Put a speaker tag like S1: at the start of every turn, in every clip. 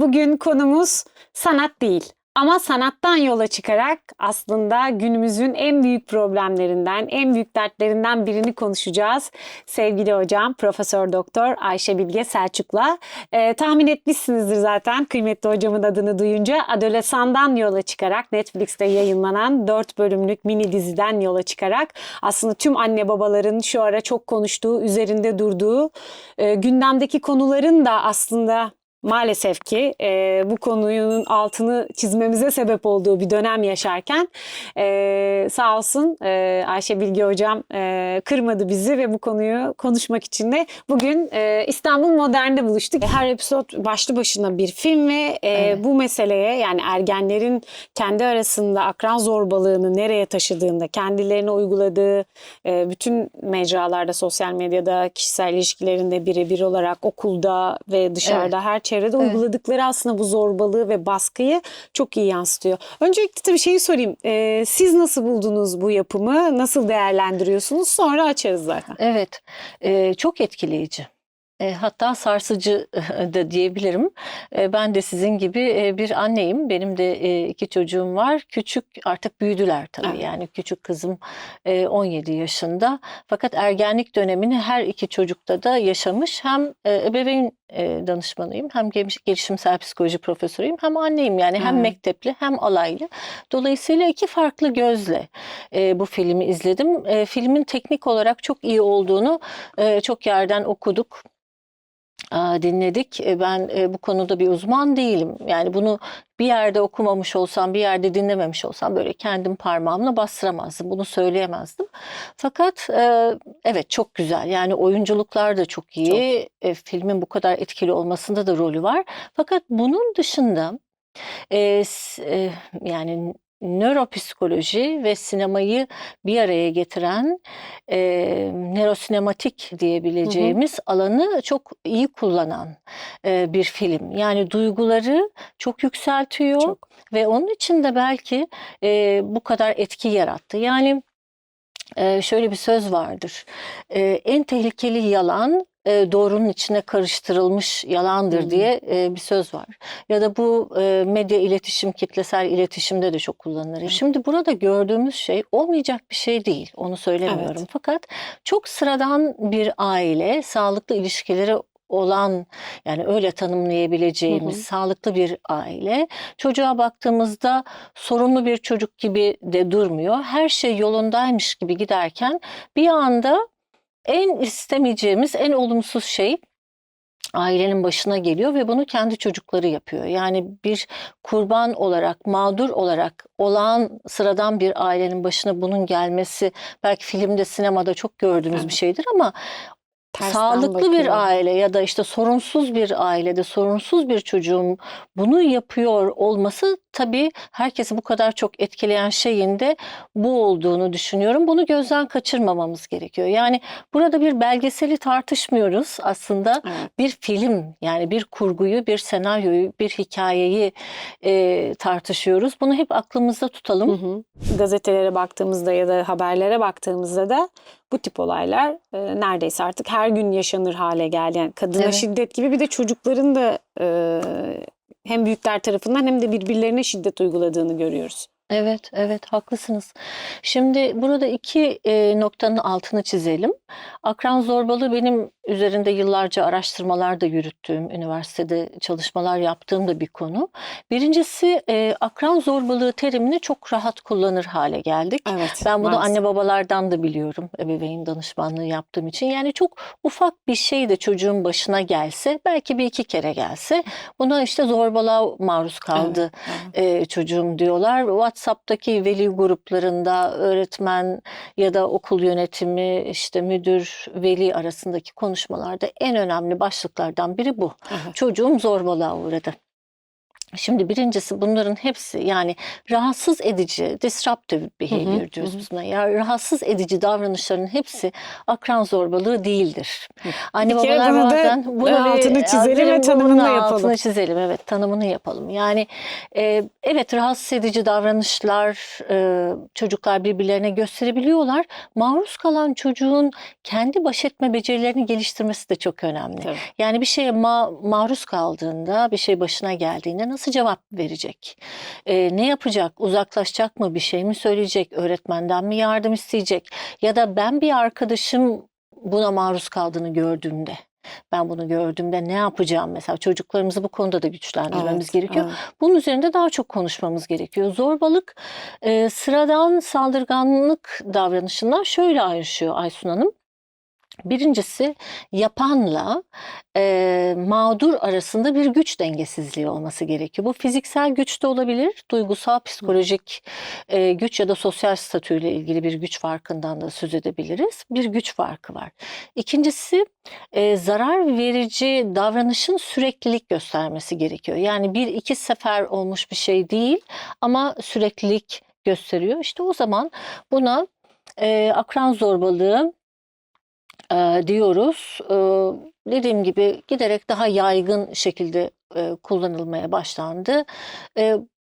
S1: Bugün konumuz sanat değil. Ama sanattan yola çıkarak aslında günümüzün en büyük problemlerinden, en büyük dertlerinden birini konuşacağız. Sevgili hocam Profesör Doktor Ayşe Bilge Selçuk'la. Ee, tahmin etmişsinizdir zaten kıymetli hocamın adını duyunca. Adolesan'dan yola çıkarak Netflix'te yayınlanan 4 bölümlük mini diziden yola çıkarak aslında tüm anne babaların şu ara çok konuştuğu, üzerinde durduğu e, gündemdeki konuların da aslında maalesef ki e, bu konunun altını çizmemize sebep olduğu bir dönem yaşarken e, sağ olsun e, Ayşe Bilge Hocam e, kırmadı bizi ve bu konuyu konuşmak için de bugün e, İstanbul Modern'de buluştuk. Her episod başlı başına bir film ve e,
S2: Evet.
S1: bu meseleye yani ergenlerin kendi arasında akran zorbalığını nereye taşıdığında, kendilerine uyguladığı e, bütün mecralarda, sosyal medyada, kişisel ilişkilerinde birebir olarak okulda ve dışarıda her çevrede
S2: Evet.
S1: uyguladıkları aslında bu zorbalığı ve baskıyı çok iyi yansıtıyor. Öncelikle tabii şeyi sorayım. E, siz nasıl buldunuz bu yapımı? Nasıl değerlendiriyorsunuz? Sonra açarız zaten.
S2: Evet, eee, çok etkileyici. Eee, hatta sarsıcı da diyebilirim. Eee, ben de sizin gibi eee, bir anneyim. Benim de iki çocuğum var. Küçük artık büyüdüler tabii.
S1: Evet.
S2: Yani küçük kızım eee, 17 yaşında. Fakat ergenlik dönemini her iki çocukta da yaşamış. Hem eee, ebeveyn danışmanıyım, hem geliş- gelişimsel psikoloji profesörüyüm, hem anneyim. Yani hem
S1: Evet.
S2: mektepli hem alaylı. Dolayısıyla iki farklı gözle bu filmi izledim. Filmin teknik olarak çok iyi olduğunu çok yerden okuduk. Dinledik. E, Ben e, bu konuda bir uzman değilim. Yani bunu bir yerde okumamış olsam, bir yerde dinlememiş olsam böyle kendim parmağımla bastıramazdım. Bunu söyleyemezdim. Fakat e, evet çok güzel. Yani oyunculuklar da çok iyi. E, filmin bu kadar etkili olmasında da rolü var. Fakat bunun dışında yani nöropsikoloji ve sinemayı bir araya getiren e, nörosinematik diyebileceğimiz alanı çok iyi kullanan e, bir film. Yani duyguları çok yükseltiyor
S1: Çok.
S2: ve onun için de belki e, bu kadar etki yarattı. Yani e, şöyle bir söz vardır. E, en tehlikeli yalan e, doğrunun içine karıştırılmış yalandır diye e, bir söz var. Ya da bu e, medya iletişim, kitlesel iletişimde de çok kullanılır.
S1: Evet.
S2: Şimdi burada gördüğümüz şey olmayacak bir şey değil. Onu söylemiyorum.
S1: Evet.
S2: Fakat çok sıradan bir aile, sağlıklı ilişkileri olan yani öyle tanımlayabileceğimiz
S1: Hı hı.
S2: sağlıklı bir aile. Çocuğa baktığımızda sorunlu bir çocuk gibi de durmuyor. Her şey yolundaymış gibi giderken bir anda en istemeyeceğimiz, en olumsuz şey ailenin başına geliyor ve bunu kendi çocukları yapıyor. Yani bir kurban olarak, mağdur olarak olağan sıradan bir ailenin başına bunun gelmesi belki filmde, sinemada çok gördüğümüz bir
S1: Evet.
S2: şeydir ama
S1: Tersten
S2: sağlıklı
S1: bakıyor.
S2: bir aile ya da işte sorunsuz bir ailede sorunsuz bir çocuğun bunu yapıyor olması tabii herkesi bu kadar çok etkileyen şeyin de bu olduğunu düşünüyorum. Bunu gözden kaçırmamamız gerekiyor. Yani burada bir belgeseli tartışmıyoruz aslında
S1: Evet.
S2: bir film yani bir kurguyu, bir senaryoyu, bir hikayeyi e, tartışıyoruz. Bunu hep aklımızda tutalım.
S1: Hı hı. Gazetelere baktığımızda ya da haberlere baktığımızda da bu tip olaylar e, neredeyse artık her gün yaşanır hale geldi. Yani kadına
S2: Evet.
S1: şiddet gibi bir de çocukların da e, hem büyükler tarafından hem de birbirlerine şiddet uyguladığını görüyoruz.
S2: Evet, evet haklısınız. Şimdi burada iki e, noktanın altını çizelim. Akran zorbalığı benim üzerinde yıllarca araştırmalar da yürüttüğüm, üniversitede çalışmalar yaptığım da bir konu. Birincisi e, akran zorbalığı terimini çok rahat kullanır hale geldik.
S1: Evet.
S2: Ben bunu
S1: maalesef.
S2: anne babalardan da biliyorum ebeveyn danışmanlığı yaptığım için. Yani çok ufak bir şey de çocuğun başına gelse, belki bir iki kere gelse buna işte zorbalığa maruz kaldı
S1: Evet.
S2: e, çocuğum diyorlar. WhatsApp'taki veli gruplarında öğretmen ya da okul yönetimi, işte müdür, veli arasındaki konuşmalarda en önemli başlıklardan biri bu.
S1: Evet.
S2: Çocuğum zorbalığa uğradı. Şimdi birincisi bunların hepsi yani rahatsız edici, disruptive behavior
S1: hı,
S2: diyoruz
S1: hı.
S2: biz buna. Yani rahatsız edici davranışların hepsi akran zorbalığı değildir. Anne
S1: Bir
S2: babalar
S1: bunu da,
S2: bazen
S1: e, altını çizelim ve tanımını
S2: altını
S1: yapalım.
S2: çizelim evet tanımını yapalım. Yani e, evet rahatsız edici davranışlar e, çocuklar birbirlerine gösterebiliyorlar. Maruz kalan çocuğun kendi baş etme becerilerini geliştirmesi de çok önemli.
S1: Tabii.
S2: Yani bir şeye ma- maruz kaldığında, bir şey başına geldiğinde nasıl cevap verecek? Ee, ne yapacak? Uzaklaşacak mı? Bir şey mi söyleyecek? Öğretmenden mi yardım isteyecek? Ya da ben bir arkadaşım buna maruz kaldığını gördüğümde, ben bunu gördüğümde ne yapacağım? Mesela çocuklarımızı bu konuda da güçlendirmemiz
S1: Evet,
S2: gerekiyor.
S1: evet.
S2: Bunun üzerinde daha çok konuşmamız gerekiyor. Zorbalık e, sıradan saldırganlık davranışından şöyle ayrışıyor Aysun Hanım. Birincisi yapanla e, mağdur arasında bir güç dengesizliği olması gerekiyor. Bu fiziksel güç de olabilir, duygusal, psikolojik e, güç ya da sosyal statüyle ilgili bir güç farkından da söz edebiliriz. Bir güç farkı var. İkincisi e, zarar verici davranışın süreklilik göstermesi gerekiyor. Yani bir iki sefer olmuş bir şey değil ama süreklilik gösteriyor. İşte o zaman buna e, akran zorbalığı e, diyoruz. E, dediğim gibi giderek daha yaygın şekilde e, kullanılmaya başlandı.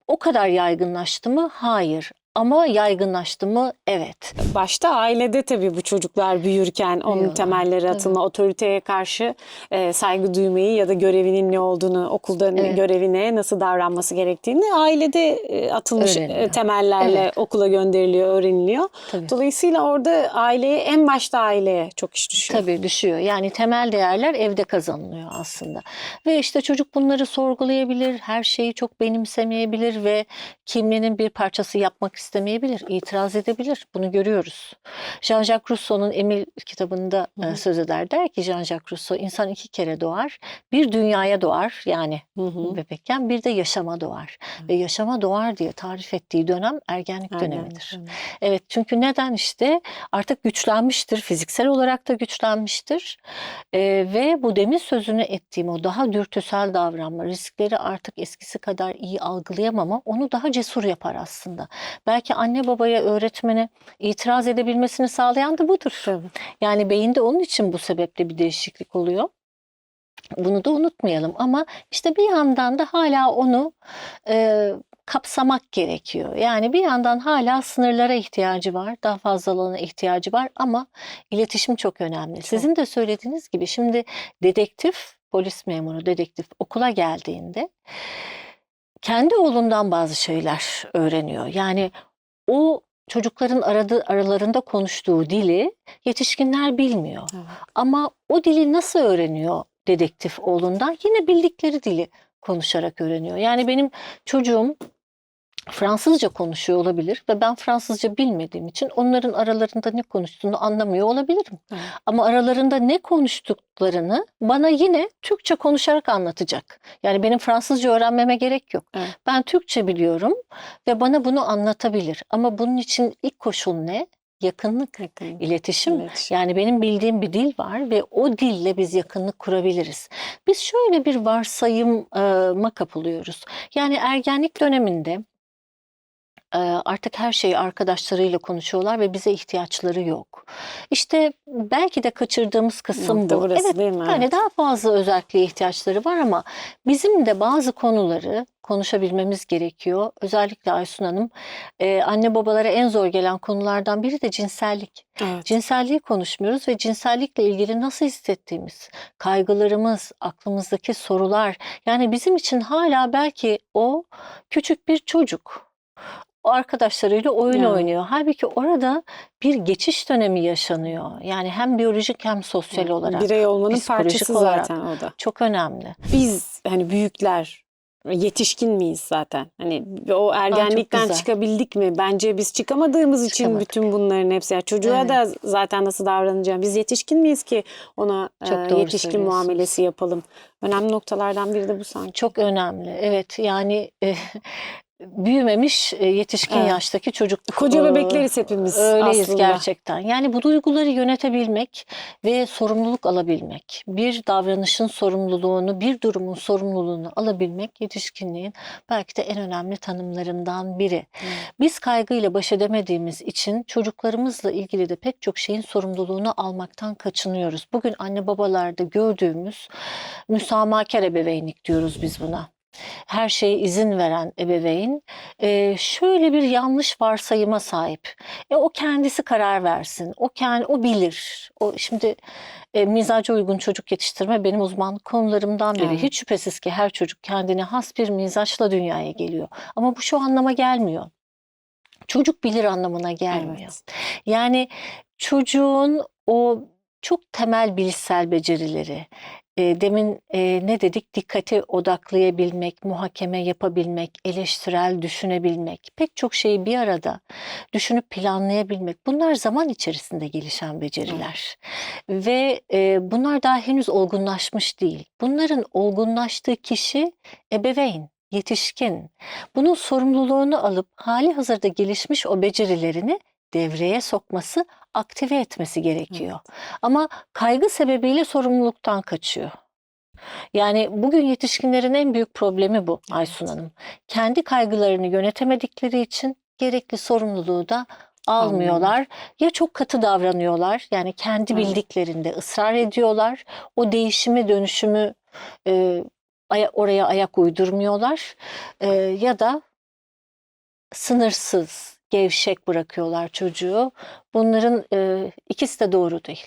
S2: O kadar yaygınlaştı mı? Hayır. Ama yaygınlaştı mı? Evet.
S1: Başta ailede tabii bu çocuklar büyürken onun
S2: Büyüyorlar,
S1: temelleri atılma, otoriteye karşı e, saygı duymayı ya da görevinin ne olduğunu, okulda
S2: Evet.
S1: görevine nasıl davranması gerektiğini ailede e, atılmış e,
S2: Öğreniyor.
S1: temellerle
S2: Evet.
S1: okula gönderiliyor, öğreniliyor.
S2: Tabii.
S1: Dolayısıyla orada aileye en başta aileye çok iş düşüyor.
S2: Tabii düşüyor. Yani temel değerler evde kazanılıyor aslında. Ve işte çocuk bunları sorgulayabilir, her şeyi çok benimsemeyebilir ve kimliğinin bir parçası yapmak istemeyebilir, itiraz edebilir. Bunu görüyoruz. Jean-Jacques Rousseau'nun Emil kitabında
S1: Hı hı.
S2: e, söz eder. Der ki Jean-Jacques Rousseau, insan iki kere doğar. Bir dünyaya doğar yani
S1: Hı hı.
S2: bebekken bir de yaşama doğar. Ve yaşama doğar diye tarif ettiği dönem ergenlik
S1: Aynen,
S2: dönemidir.
S1: aynen.
S2: Evet çünkü neden işte artık güçlenmiştir, fiziksel olarak da güçlenmiştir Ee, ve bu demin sözünü ettiğim o daha dürtüsel davranma, riskleri artık eskisi kadar iyi algılayamama onu daha cesur yapar aslında. Belki anne babaya, öğretmene itiraz edebilmesini sağlayan da budur.
S1: Tabii.
S2: Yani beyinde onun için bu sebeple bir değişiklik oluyor. Bunu da unutmayalım ama işte bir yandan da hala onu e, kapsamak gerekiyor. Yani bir yandan hala sınırlara ihtiyacı var, daha fazla alana ihtiyacı var ama iletişim çok önemli. Sizin de söylediğiniz gibi şimdi dedektif, polis memuru, dedektif okula geldiğinde kendi oğlundan bazı şeyler öğreniyor. Yani o çocukların aradı, aralarında konuştuğu dili yetişkinler bilmiyor.
S1: Evet.
S2: Ama o dili nasıl öğreniyor dedektif oğlundan? Yine bildikleri dili konuşarak öğreniyor. Yani benim çocuğum Fransızca konuşuyor olabilir ve ben Fransızca bilmediğim için onların aralarında ne konuştuğunu anlamıyor olabilirim.
S1: Evet.
S2: Ama aralarında ne konuştuklarını bana yine Türkçe konuşarak anlatacak. Yani benim Fransızca öğrenmeme gerek yok.
S1: Evet.
S2: Ben Türkçe biliyorum ve bana bunu anlatabilir. Ama bunun için ilk koşul ne? Yakınlık,
S1: Yakın.
S2: iletişim.
S1: İletişim.
S2: Yani benim bildiğim bir dil var ve o dille biz yakınlık kurabiliriz. Biz şöyle bir varsayıma kapılıyoruz. Yani ergenlik döneminde artık her şeyi arkadaşlarıyla konuşuyorlar ve bize ihtiyaçları yok. İşte belki de kaçırdığımız kısım
S1: Nokta
S2: bu.
S1: burası
S2: evet,
S1: değil mi?
S2: yani daha fazla özelliğe ihtiyaçları var ama bizim de bazı konuları konuşabilmemiz gerekiyor. Özellikle Aysun Hanım, e, anne babalara en zor gelen konulardan biri de cinsellik.
S1: Evet.
S2: Cinselliği konuşmuyoruz ve cinsellikle ilgili nasıl hissettiğimiz, kaygılarımız, aklımızdaki sorular. Yani bizim için hala belki o küçük bir çocuk. O arkadaşlarıyla oyun
S1: Evet.
S2: oynuyor. Halbuki orada bir geçiş dönemi yaşanıyor. Yani hem biyolojik hem sosyal olarak.
S1: Birey olmanın
S2: psikolojik
S1: parçası
S2: olarak.
S1: zaten o da.
S2: Çok önemli.
S1: Biz hani büyükler yetişkin miyiz zaten? Hani o ergenlikten
S2: güzel.
S1: çıkabildik mi? Bence biz çıkamadığımız için
S2: Çıkamadık.
S1: bütün bunların hepsi. Yani çocuğa
S2: Evet.
S1: da zaten nasıl davranacağım? Biz yetişkin miyiz ki ona
S2: Çok
S1: e,
S2: doğru
S1: yetişkin muamelesi yapalım? Önemli noktalardan biri de bu sanki.
S2: Çok önemli. Evet yani e, büyümemiş e, yetişkin
S1: Evet.
S2: yaştaki çocuk.
S1: Koca bebekleriz hepimiz
S2: Öyleyiz
S1: aslında.
S2: gerçekten. Yani bu duyguları yönetebilmek ve sorumluluk alabilmek, bir davranışın sorumluluğunu, bir durumun sorumluluğunu alabilmek yetişkinliğin belki de en önemli tanımlarından biri. Biz kaygıyla baş edemediğimiz için çocuklarımızla ilgili de pek çok şeyin sorumluluğunu almaktan kaçınıyoruz. Bugün anne babalarda gördüğümüz müsamahakar ebeveynlik diyoruz biz buna. Her şeye izin veren ebeveyn e, şöyle bir yanlış varsayıma sahip. E, o kendisi karar versin. O kendi o bilir. O şimdi e, mizaca uygun çocuk yetiştirme benim uzmanlık konularımdan biri.
S1: Evet.
S2: Hiç şüphesiz ki her çocuk kendine has bir mizaçla dünyaya geliyor. Ama bu şu anlama gelmiyor. Çocuk bilir anlamına gelmiyor.
S1: Evet.
S2: Yani çocuğun o çok temel bilişsel becerileri, demin e, ne dedik? Dikkati odaklayabilmek, muhakeme yapabilmek, eleştirel düşünebilmek, pek çok şeyi bir arada düşünüp planlayabilmek. Bunlar zaman içerisinde gelişen beceriler. Ve e, bunlar daha henüz olgunlaşmış değil. Bunların olgunlaştığı kişi ebeveyn, yetişkin. Bunun sorumluluğunu alıp hali hazırda gelişmiş o becerilerini devreye sokması, aktive etmesi gerekiyor. Ama kaygı sebebiyle sorumluluktan kaçıyor. Yani bugün yetişkinlerin en büyük problemi bu Aysun Hanım. Kendi kaygılarını yönetemedikleri için gerekli sorumluluğu da almıyorlar. Ya çok katı davranıyorlar yani kendi
S1: Evet.
S2: bildiklerinde ısrar ediyorlar. O değişimi dönüşümü e, aya- oraya ayak uydurmuyorlar. E, ya da sınırsız, gevşek bırakıyorlar çocuğu. Bunların e, ikisi de doğru değil.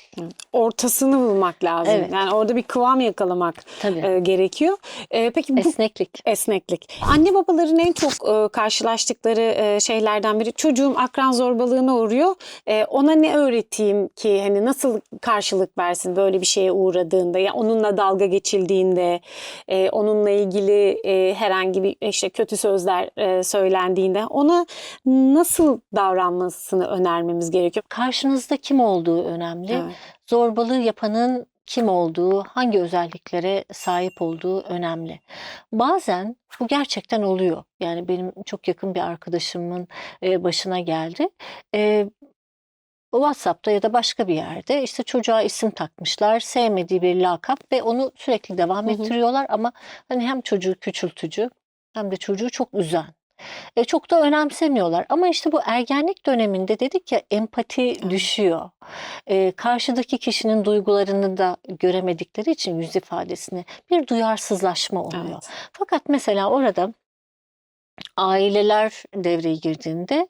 S1: Ortasını bulmak lazım.
S2: Evet.
S1: Yani orada bir kıvam yakalamak
S2: Tabii.
S1: e, gerekiyor. E, peki bu
S2: Esneklik.
S1: Esneklik. Anne babaların en çok e, karşılaştıkları e, şeylerden biri çocuğum akran zorbalığına uğruyor. E, ona ne öğreteyim ki hani nasıl karşılık versin böyle bir şeye uğradığında ya onunla dalga geçildiğinde e, onunla ilgili e, herhangi bir işte kötü sözler e, söylendiğinde ona nasıl davranmasını önermemiz gerekiyor.
S2: Karşınızda kim olduğu önemli.
S1: Evet.
S2: Zorbalığı yapanın kim olduğu, hangi özelliklere sahip olduğu önemli. Bazen bu gerçekten oluyor. Yani benim çok yakın bir arkadaşımın e, başına geldi. E, WhatsApp'ta ya da başka bir yerde işte çocuğa isim takmışlar, sevmediği bir lakap ve onu sürekli devam
S1: Hı hı.
S2: ettiriyorlar ama hani hem çocuğu küçültücü hem de çocuğu çok üzen. E, çok da önemsemiyorlar ama işte bu ergenlik döneminde dedik ya empati düşüyor. E, karşıdaki kişinin duygularını da göremedikleri için yüz ifadesini bir duyarsızlaşma oluyor.
S1: Evet.
S2: Fakat mesela orada aileler devreye girdiğinde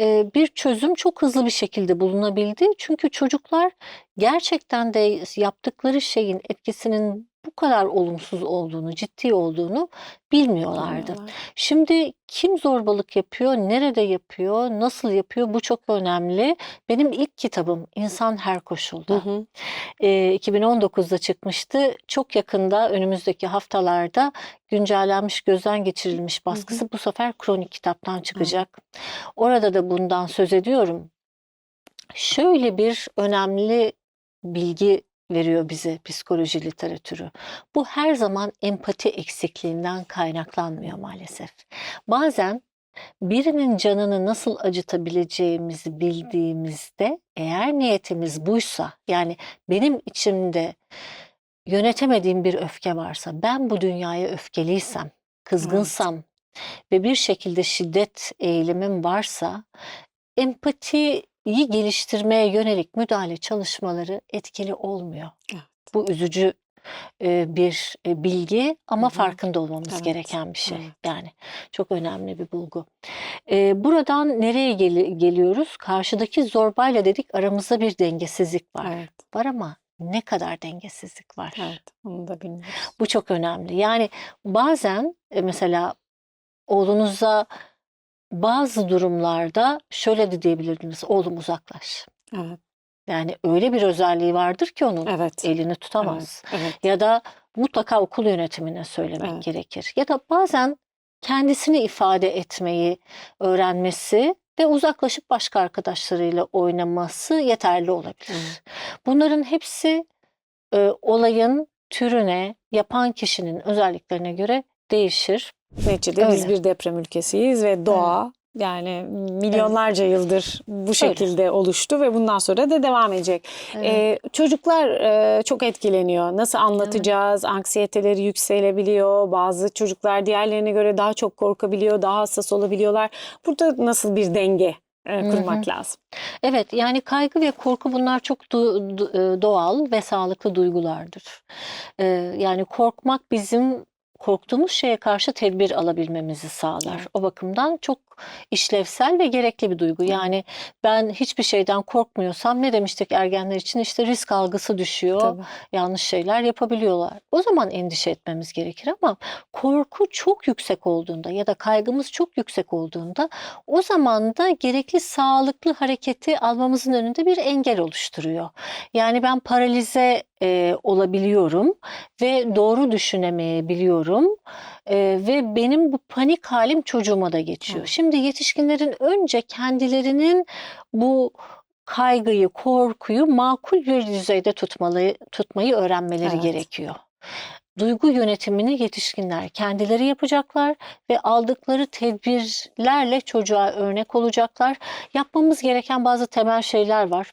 S2: e, bir çözüm çok hızlı bir şekilde bulunabildi. Çünkü çocuklar gerçekten de yaptıkları şeyin etkisinin bu kadar olumsuz olduğunu, ciddi olduğunu bilmiyorlardı.
S1: Bilmiyorlar.
S2: Şimdi kim zorbalık yapıyor, nerede yapıyor, nasıl yapıyor bu çok önemli. Benim ilk kitabım İnsan Her Koşulda.
S1: Hı hı.
S2: E, 2019'da çıkmıştı. Çok yakında önümüzdeki haftalarda güncellenmiş, gözden geçirilmiş baskısı bu sefer kronik kitaptan çıkacak. Orada da bundan söz ediyorum. Şöyle bir önemli bilgi veriyor bize psikoloji literatürü. Bu her zaman empati eksikliğinden kaynaklanmıyor maalesef. Bazen birinin canını nasıl acıtabileceğimizi bildiğimizde eğer niyetimiz buysa yani benim içimde yönetemediğim bir öfke varsa ben bu dünyaya öfkeliysem, kızgınsam ve bir şekilde şiddet eğilimim varsa empatiyi geliştirmeye yönelik müdahale çalışmaları etkili olmuyor.
S1: Evet.
S2: Bu üzücü bir e, bilgi ama
S1: Hı hı.
S2: farkında olmamız
S1: Evet,
S2: gereken bir şey.
S1: evet.
S2: Yani çok önemli bir bulgu. Buradan nereye gel- geliyoruz? Karşıdaki zorbayla dedik aramızda bir dengesizlik var.
S1: Evet.
S2: Var ama ne kadar dengesizlik var?
S1: Evet. Onu da bilmiyoruz.
S2: Bu çok önemli. Yani bazen e, mesela oğlunuza bazı durumlarda şöyle de diyebilirdiniz. Oğlum uzaklaş.
S1: Evet.
S2: Yani öyle bir özelliği vardır ki onun
S1: Evet.
S2: elini tutamaz.
S1: Evet. Evet.
S2: Ya da mutlaka okul yönetimine söylemek
S1: Evet.
S2: gerekir. Ya da bazen kendisini ifade etmeyi öğrenmesi ve uzaklaşıp başka arkadaşlarıyla oynaması yeterli olabilir.
S1: Evet.
S2: Bunların hepsi e, olayın türüne, yapan kişinin özelliklerine göre değişir.
S1: Neticede biz
S2: Öyle.
S1: bir deprem ülkesiyiz ve doğa yani milyonlarca yıldır bu şekilde oluştu ve bundan sonra da devam edecek.
S2: Evet.
S1: Ee, çocuklar e, çok etkileniyor. Nasıl anlatacağız? Anksiyeteleri yükselebiliyor. Bazı çocuklar diğerlerine göre daha çok korkabiliyor, daha hassas olabiliyorlar. Burada nasıl bir denge e, kurmak lazım?
S2: Evet, yani kaygı ve korku bunlar çok du- du- e, doğal ve sağlıklı duygulardır. Ee, yani korkmak bizim korktuğumuz şeye karşı tedbir alabilmemizi sağlar.
S1: Evet.
S2: O bakımdan çok işlevsel ve gerekli bir duygu. Yani ben hiçbir şeyden korkmuyorsam ne demiştik ergenler için işte risk algısı düşüyor.
S1: Tabii.
S2: yanlış şeyler yapabiliyorlar. O zaman endişe etmemiz gerekir ama korku çok yüksek olduğunda ya da kaygımız çok yüksek olduğunda o zaman da gerekli sağlıklı hareketi almamızın önünde bir engel oluşturuyor. Yani ben paralize e, olabiliyorum ve doğru düşünemeyebiliyorum E, ve benim bu panik halim çocuğuma da geçiyor.
S1: Evet.
S2: Şimdi yetişkinlerin önce kendilerinin bu kaygıyı, korkuyu makul bir düzeyde tutmalı, tutmayı öğrenmeleri
S1: Evet.
S2: gerekiyor. Duygu yönetimini yetişkinler kendileri yapacaklar ve aldıkları tedbirlerle çocuğa örnek olacaklar. Yapmamız gereken bazı temel şeyler var.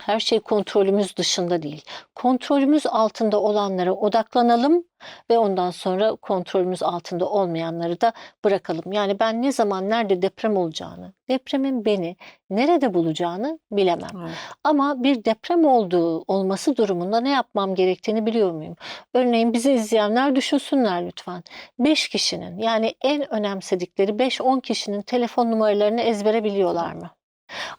S2: Her şey kontrolümüz dışında değil. Kontrolümüz altında olanlara odaklanalım ve ondan sonra kontrolümüz altında olmayanları da bırakalım. Yani ben ne zaman nerede deprem olacağını, depremin beni nerede bulacağını bilemem.
S1: Evet.
S2: Ama bir deprem olduğu olması durumunda ne yapmam gerektiğini biliyor muyum? Örneğin bizi izleyenler düşünsünler lütfen. 5 kişinin yani en önemsedikleri 5-10 kişinin telefon numaralarını ezbere biliyorlar mı?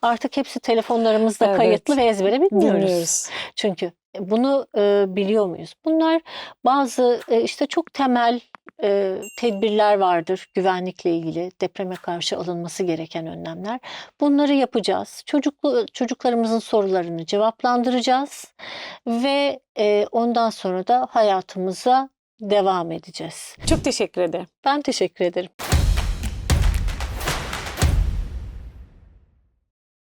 S2: Artık hepsi telefonlarımızda
S1: Evet.
S2: kayıtlı ve ezbere bilmiyoruz.
S1: Bilmiyoruz.
S2: Çünkü bunu e, biliyor muyuz? Bunlar bazı e, işte çok temel e, tedbirler vardır güvenlikle ilgili depreme karşı alınması gereken önlemler. Bunları yapacağız. Çocuklu çocuklarımızın sorularını cevaplandıracağız ve e, ondan sonra da hayatımıza devam edeceğiz.
S1: Çok teşekkür ederim.
S2: Ben teşekkür ederim.